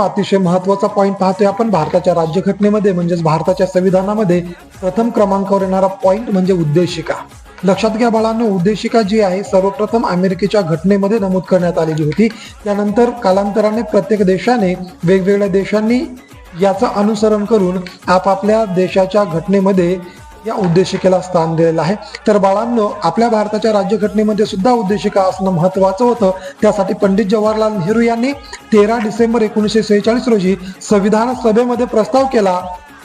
अतिशय महत्त्वाचा पॉईंट पाहतोय आपण भारताच्या राज्यघटनेमध्ये म्हणजेच भारताच्या संविधानामध्ये प्रथम क्रमांकावर येणारा पॉईंट म्हणजे उद्देशिका. लक्षात घ्या बाळांनो उद्देशिका जी आहे सर्वप्रथम अमेरिकेच्या घटनेमध्ये नमूद करण्यात आलेली होती. त्यानंतर कालांतराने प्रत्येक देशाने वेगवेगळ्या देशांनी याचं अनुसरण करून आपापल्या देशाच्या घटनेमध्ये या उद्देशिकेला स्थान दिलेलं आहे. तर बाळांनो आपल्या भारताच्या राज्यघटनेमध्ये सुद्धा उद्देशिका असणं महत्वाचं होतं. त्यासाठी पंडित जवाहरलाल नेहरू यांनी तेरा डिसेंबर एकोणीसशे सेहेचाळीस रोजी संविधान सभेमध्ये प्रस्ताव केला.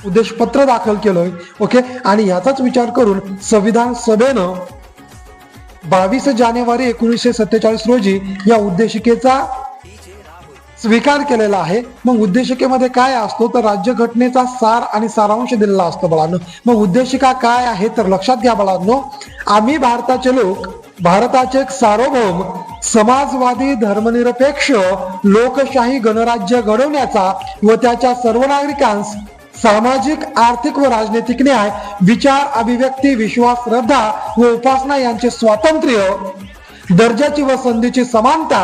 उद्देशपत्र दाखल केलंय. ओके? आणि याचाच विचार करून संविधान सभेनं बावीस जानेवारी एकोणीसशे सत्तेचाळीस रोजी या उद्देशिकेचा स्वीकार केलेला आहे. मग उद्देशिकेमध्ये काय असतो? तर राज्यघटनेचा सार आणि सारांश दिलेला असतो बाळांनो. मग उद्देशिका काय आहे? तर लक्षात घ्या बाळांनो. आम्ही भारताचे लोक भारताचे एक सार्वभौम समाजवादी धर्मनिरपेक्ष लोकशाही गणराज्य घडवण्याचा व त्याच्या सर्व नागरिकांस सामाजिक आर्थिक व राजनैतिक न्याय विचार अभिव्यक्ती विश्वास श्रद्धा व उपासना यांचे स्वातंत्र्य दर्जाची व संधीची समानता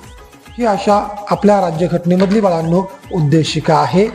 ही अशा आपल्या राज्यघटनेमधली बाळांनो उद्देशिका आहे.